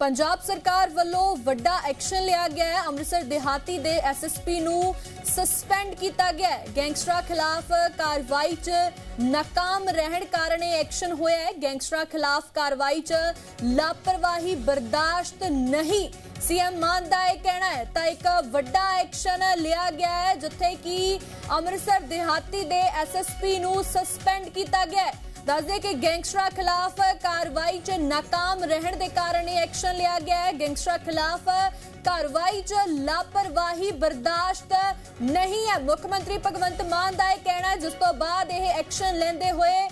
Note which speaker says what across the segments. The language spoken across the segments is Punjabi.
Speaker 1: ਪੰਜਾਬ ਸਰਕਾਰ ਵੱਲੋਂ ਵੱਡਾ ਐਕਸ਼ਨ ਲਿਆ ਗਿਆ ਹੈ। ਅੰਮ੍ਰਿਤਸਰ ਦਿਹਾਤੀ ਦੇ ਐਸਐਸਪੀ ਨੂੰ ਸਸਪੈਂਡ ਕੀਤਾ ਗਿਆ ਹੈ। ਗੈਂਗਸਟਰਾਂ ਖਿਲਾਫ ਕਾਰਵਾਈ 'ਚ ਨਾਕਾਮ ਰਹਿਣ ਕਾਰਨ ਇਹ ਐਕਸ਼ਨ ਹੋਇਆ ਹੈ। ਗੈਂਗਸਟਰਾਂ ਖਿਲਾਫ ਕਾਰਵਾਈ 'ਚ ਲਾਪਰਵਾਹੀ ਬਰਦਾਸ਼ਤ ਨਹੀਂ। ਸੀਐਮ ਮਾਨ ਦਾ ਇਹ ਕਹਿਣਾ ਹੈ। ਤਾਂ ਇੱਕ ਵੱਡਾ ਐਕਸ਼ਨ ਲਿਆ ਗਿਆ ਹੈ, ਜਿੱਥੇ ਕਿ ਅੰਮ੍ਰਿਤਸਰ ਦਿਹਾਤੀ ਦੇ ਐਸਐਸਪੀ ਨੂੰ ਸਸਪੈਂਡ ਕੀਤਾ ਗਿਆ ਹੈ। ਦੱਸਦੇ ਕਿ ਗੈਂਗਸਟਰਾਂ ਖਿਲਾਫ ਕਾਰਵਾਈ 'ਚ ਨਾਕਾਮ ਰਹਿਣ ਦੇ ਕਾਰਨ ਇਹ ਐਕਸ਼ਨ ਲਿਆ ਗਿਆ ਹੈ। ਗੈਂਗਸਟਰਾਂ ਖਿਲਾਫ ਕਾਰਵਾਈ 'ਚ ਲਾਪਰਵਾਹੀ ਬਰਦਾਸ਼ਤ ਨਹੀਂ ਹੈ। ਮੁੱਖ ਮੰਤਰੀ ਭਗਵੰਤ ਮਾਨ ਦਾ ਇਹ ਕਹਿਣਾ ਜਿਸ ਤੋਂ ਬਾਅਦ ਇਹ ਐਕਸ਼ਨ ਲੈਂਦੇ ਹੋਏ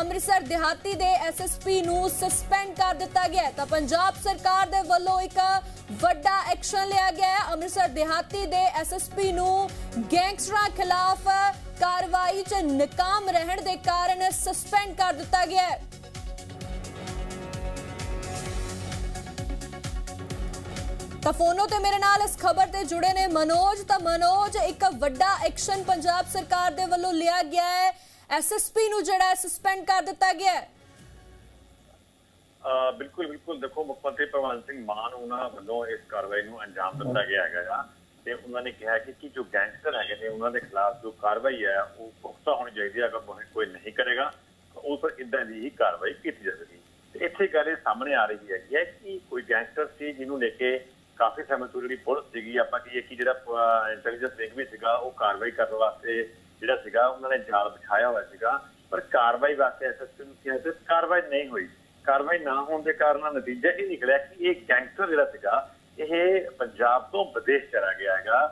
Speaker 1: ਅੰਮ੍ਰਿਤਸਰ ਦਿਹਾਤੀ ਦੇ ਐਸਐਸਪੀ ਨੂੰ ਸਸਪੈਂਡ ਕਰ ਦਿੱਤਾ ਗਿਆ ਤਾਂ ਪੰਜਾਬ ਸਰਕਾਰ ਦੇ ਵੱਲੋਂ ਇੱਕ ਵੱਡਾ ਐਕਸ਼ਨ ਲਿਆ ਗਿਆ ਹੈ। ਅੰਮ੍ਰਿਤਸਰ ਦਿਹਾਤੀ ਦੇ ਐਸਐਸਪੀ ਨੂੰ ਗੈਂਗਸਟਰਾਂ ਖਿਲਾਫ ਕਾਰਵਾਈ 'ਚ ਨਾਕਾਮ ਰਹਿਣ ਦੇ ਕਾਰਨ ਸਸਪੈਂਡ ਕਰ ਦਿੱਤਾ ਗਿਆ ਹੈ। ਤਾਂ ਫੋਨੋ ਤੇ ਮੇਰੇ ਨਾਲ ਇਸ ਖਬਰ ਤੇ ਜੁੜੇ ਨੇ ਮਨੋਜ। ਤਾਂ ਮਨੋਜ, ਇੱਕ ਵੱਡਾ ਐਕਸ਼ਨ ਪੰਜਾਬ ਸਰਕਾਰ ਦੇ ਵੱਲੋਂ ਲਿਆ ਗਿਆ ਹੈ। ਐਸਐਸਪੀ ਨੂੰ ਜਿਹੜਾ ਸਸਪੈਂਡ ਕਰ ਦਿੱਤਾ ਗਿਆ ਹੈ।
Speaker 2: ਬਿਲਕੁਲ ਬਿਲਕੁਲ। ਦੇਖੋ, ਮੁੱਖ ਮੰਤਰੀ ਭਗਵੰਤ ਸਿੰਘ ਮਾਨ ਉਹਨਾਂ ਵੱਲੋਂ ਇਸ ਕਾਰਵਾਈ ਨੂੰ ਅੰਜਾਮ ਦਿੱਤਾ ਗਿਆ ਹੈਗਾ ਤੇ ਉਹਨਾਂ ਨੇ ਕਿਹਾ ਕਿ ਕਿ ਜੋ ਗੈਂਗਸਟਰ ਹੈਗੇ ਨੇ, ਉਹਨਾਂ ਦੇ ਖਿਲਾਫ ਜੋ ਕਾਰਵਾਈ ਹੈ, ਉਹ ਪੁਖਤਾ ਹੋਣੀ ਚਾਹੀਦੀ ਹੈ। ਅਗਰ ਕੋਈ- ਨਹੀਂ ਕਰੇਗਾ ਉਸ ਪਰ ਇਦਾਂ ਦੀ ਹੀ ਕਾਰਵਾਈ ਕੀਤੀ ਜਾਵੇਗੀ। ਤੇ ਇੱਥੇ ਗੱਲ ਇਹ ਸਾਹਮਣੇ ਆ ਰਹੀ ਹੈਗੀ ਹੈ ਕਿ ਕੋਈ ਗੈਂਗਸਟਰ ਸੀ ਜਿਹਨੂੰ ਲੈ ਕੇ ਕਾਫੀ ਸਮੇਂ ਤੋਂ ਜਿਹੜੀ ਪੁਲਿਸ ਸੀਗੀ, ਆਪਾਂ ਕਹੀਏ ਕਿ ਜਿਹੜਾ ਇੰਟੈਲੀਜੈਂਸ ਵਿੰਗ ਵੀ ਸੀਗਾ, ਉਹ ਕਾਰਵਾਈ ਕਰਨ ਵਾਸਤੇ ਜਿਹੜਾ ਸੀਗਾ, ਉਹਨਾਂ ਨੇ ਜਾਲ ਬਿਛਾਇਆ ਹੋਇਆ ਸੀਗਾ। ਪਰ ਕਾਰਵਾਈ ਵਾਸਤੇ ਐਸਐਸਪੀ ਨੂੰ ਕਿਹਾ ਤੇ ਕਾਰਵਾਈ ਨਹੀਂ ਹੋਈ। ਕਾਰਵਾਈ ਨਾ ਹੋਣ ਦੇ ਕਾਰਨ ਨਤੀਜਾ ਇਹ ਨਿਕਲਿਆ ਕਿ ਇਹ ਗੈਂਗਸਟਰ ਜਿਹੜਾ ਸੀਗਾ ਇਹ ਪੰਜਾਬ ਤੋਂ ਵਿਦੇਸ਼ ਚਲਾ ਗਿਆ ਹੈਗਾ।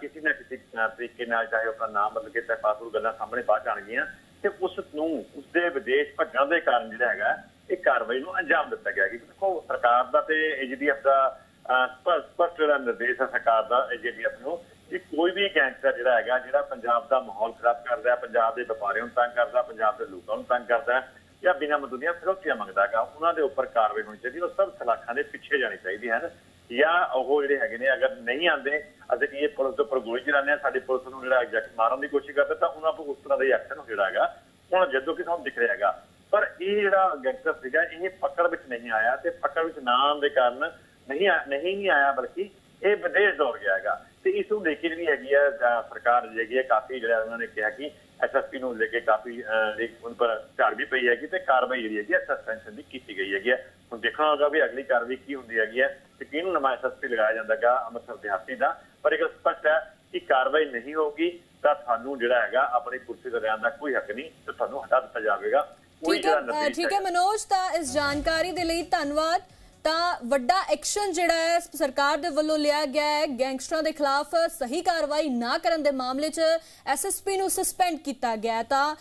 Speaker 2: ਕਿਸੇ ਨਾ ਕਿਸੇ ਤਰੀਕੇ ਨਾਲ ਚਾਹੇ ਆਪਣਾ ਨਾਮ ਬਦਲ ਕੇ ਤੇ ਪਾਸਪੋਰਟ ਗੱਲਾਂ ਸਾਹਮਣੇ ਬਾਅਦ ਆਣਗੀਆਂ ਤੇ ਉਸ ਨੂੰ ਉਸਦੇ ਵਿਦੇਸ਼ ਭੱਜਣ ਦੇ ਕਾਰਨ ਜਿਹੜਾ ਹੈਗਾ, ਇਹ ਕਾਰਵਾਈ ਨੂੰ ਅੰਜਾਮ ਦਿੱਤਾ ਗਿਆ ਕਿ ਦੇਖੋ ਸਰਕਾਰ ਦਾ ਤੇ ਏਜੀਡੀਐਫ ਦਾ, ਅਹ ਸਪਸ਼ਟ ਜਿਹੜਾ ਨਿਰਦੇਸ਼ ਹੈ ਸਰਕਾਰ ਦਾ ਏਜੀਡੀਐਫ ਨੂੰ ਕਿ ਕੋਈ ਵੀ ਗੈਂਗਸਟਰ ਜਿਹੜਾ ਹੈਗਾ, ਜਿਹੜਾ ਪੰਜਾਬ ਦਾ ਮਾਹੌਲ ਖਰਾਬ ਕਰਦਾ ਹੈ, ਪੰਜਾਬ ਦੇ ਵਪਾਰੀਆਂ ਨੂੰ ਤੰਗ ਕਰਦਾ, ਪੰਜਾਬ ਦੇ ਲੋਕਾਂ ਨੂੰ ਤੰਗ ਕਰਦਾ ਹੈ ਜਾਂ ਬਿਨਾਂ ਮਦਦ ਦੀਆਂ ਫਿਰੌਤੀਆਂ ਮੰਗਦਾ ਹੈਗਾ, ਉਹਨਾਂ ਦੇ ਉੱਪਰ ਕਾਰਵਾਈ ਹੋਣੀ ਚਾਹੀਦੀ ਉਹ ਸਭ ਸਲਾਖਾਂ ਦੇ ਪਿੱਛੇ ਜਾਣੀ ਚਾਹੀਦੀ ਹੈ। ਜਾਂ ਉਹ ਜਿਹੜੇ ਹੈਗੇ ਨੇ ਅਗਰ ਨਹੀਂ ਆਉਂਦੇ ਅਸੀਂ ਕੀ ਇਹ ਪੁਲਿਸ ਦੇ ਉੱਪਰ ਗੋਲੀ ਚਲਾਉਂਦੇ ਆ ਸਾਡੀ ਪੁਲਿਸ ਨੂੰ ਜਿਹੜਾ ਐਗਜ਼ੈਕਟ ਮਾਰਨ ਦੀ ਕੋਸ਼ਿਸ਼ ਕਰਦੇ ਤਾਂ ਉਹਨਾਂ ਤੋਂ ਉਸ ਤਰ੍ਹਾਂ ਦਾ ਐਕਸ਼ਨ ਜਿਹੜਾ ਹੈਗਾ ਹੁਣ ਜਦੋਂ ਕਿ ਸਾਨੂੰ ਦਿਖ ਰਿਹਾ ਹੈਗਾ। ਪਰ ਇਹ ਜਿਹੜਾ ਗੈਂਗਸਟਰ ਸੀਗਾ ਇਹ ਪਕੜ ਵਿੱਚ ਨਹੀਂ ਆਇਆ ਤੇ ਪਕੜ ਵਿੱਚ ਨਾ ਆਉਣ ਦੇ ਕਾਰਨ ਨਹੀਂ ਨਹੀਂ ਨਹੀਂ ਆਇਆ ਬਲਕਿ ਇਹ ਵਿਦੇਸ਼ ਦੌੜ ਗਿਆ ਹੈਗਾ। ਤੇ ਇਸ ਨੂੰ ਲੈ ਕੇ ਜਿਹੜੀ ਹੈਗੀ ਹੈ ਸਰਕਾਰ ਜਿਹੜੀ ਹੈਗੀ ਹੈ ਕਾਫੀ ਜਿਹੜਾ ਉਹਨਾਂ ਨੇ ਕਿਹਾ ਕਿ ਐਸਐਸਪੀ ਨੂੰ ਲੈ ਕੇ ਕਾਫੀ ਅਹ, ਉਹਨਾਂ ਪਰ ਝਾੜ ਵੀ ਪਈ ਹੈਗੀ ਤੇ ਕਾਰਵਾਈ ਜਿਹੜੀ ਹੈਗੀ ਹੈ ਸਸਪੈਂਸ਼ਨ ਦੀ ਕੀਤੀ ਗਈ ਹੈਗੀ ਹੈ ਹੁਣ ਦੇਖਣਾ ਹੋਗਾ ਵੀ ਅਗਲੀ ਕਾਰਵਾਈ ਕੀ ਹੁੰਦੀ ਹੈਗੀ ਹੈ ਤੇ ਕਿਹਨੂੰ ਨਵਾਂ ਐਸਐਸਪੀ ਲਗਾਇਆ ਜਾਂਦਾਗਾ ਅੰਮ੍ਰਿਤਸਰ ਦਿਹਾਤੀ ਦਾ ਪਰ ਇੱਕ ਸਪਸ਼ਟ ਹੈ ਕਿ ਕਾਰਵਾਈ ਨਹੀਂ ਹੋਊਗੀ ਤਾਂ ਤੁਹਾਨੂੰ ਜਿਹੜਾ ਹੈਗਾ ਆਪਣੀ ਕੁਰਸੀ ਤੇ ਰਹਿਣ ਦਾ ਕੋਈ ਹੱਕ ਨਹੀਂ ਤੇ ਤੁਹਾਨੂੰ ਹਟਾ ਦਿੱਤਾ ਜਾਵੇਗਾ।
Speaker 1: ਠੀਕ ਹੈ ਠੀਕ ਹੈ ਮਨੋਜ ਤਾਂ ਇਸ ਜਾਣਕਾਰੀ ਦੇ ਲਈ ਧੰਨਵਾਦ। ਤਾਂ ਵੱਡਾ ਐਕਸ਼ਨ ਜਿਹੜਾ ਹੈ ਸਰਕਾਰ ਦੇ ਵੱਲੋਂ ਲਿਆ ਗਿਆ ਹੈ ਗੈਂਗਸਟਰਾਂ ਦੇ ਖਿਲਾਫ ਸਹੀ ਕਾਰਵਾਈ ਨਾ ਕਰਨ ਦੇ ਮਾਮਲੇ 'ਚ ਐਸਐਸਪੀ ਨੂੰ ਸਸਪੈਂਡ ਕੀਤਾ ਗਿਆ ਤਾਂ